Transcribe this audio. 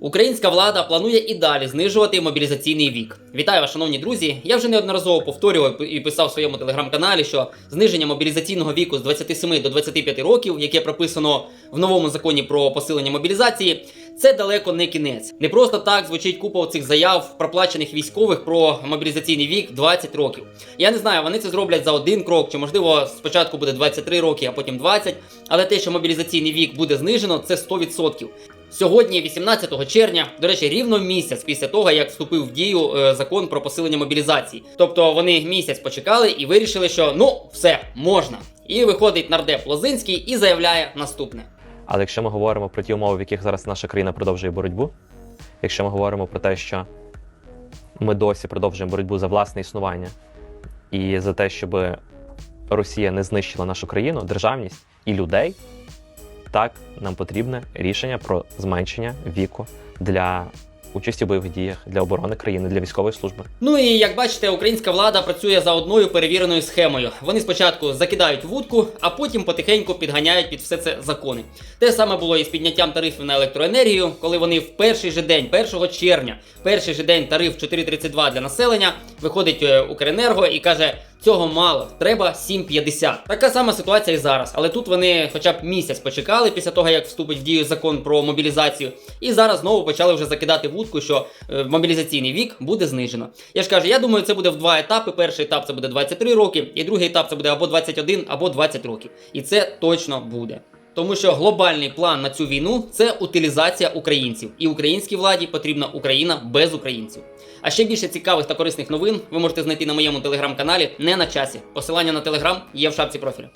Українська влада планує і далі знижувати мобілізаційний вік. Вітаю вас, шановні друзі. Я вже неодноразово повторював і писав в своєму телеграм-каналі, що зниження мобілізаційного віку з 27 до 25 років, яке прописано в новому законі про посилення мобілізації, це далеко не кінець. Не просто так звучить купа цих заяв проплачених військових про мобілізаційний вік 20 років. Я не знаю, вони це зроблять за один крок, чи можливо спочатку буде 23 роки, а потім 20. Але те, що мобілізаційний вік буде знижено, це 100%. Сьогодні, 18 червня, до речі, рівно місяць після того, як вступив в дію е, закон про посилення мобілізації. Тобто вони місяць почекали і вирішили, що ну все можна. І виходить нардеп Лозинський і заявляє наступне. Але якщо ми говоримо про ті умови, в яких зараз наша країна продовжує боротьбу, якщо ми говоримо про те, що ми досі продовжуємо боротьбу за власне існування і за те, щоб Росія не знищила нашу країну, державність і людей, так нам потрібне рішення про зменшення віку для участі в бойових діях, для оборони країни, для військової служби. Ну і як бачите, українська влада працює за одною перевіреною схемою. Вони спочатку закидають вудку, а потім потихеньку підганяють під все це закони. Те саме було і з підняттям тарифів на електроенергію, коли вони в перший же день, 1 червня, перший же день тариф 4,32 для населення, виходить е, Укренерго і каже. Цього мало, треба 7,50. Така сама ситуація і зараз. Але тут вони хоча б місяць почекали після того, як вступить в дію закон про мобілізацію, і зараз знову почали вже закидати вудку, що е, мобілізаційний вік буде знижено. Я ж кажу, я думаю, це буде в два етапи. Перший етап це буде 23 роки, і другий етап це буде або 21, або 20 років. І це точно буде. Тому що глобальний план на цю війну це утилізація українців, і українській владі потрібна Україна без українців. А ще більше цікавих та корисних новин ви можете знайти на моєму телеграм-каналі не на часі. Посилання на телеграм є в шапці профілю.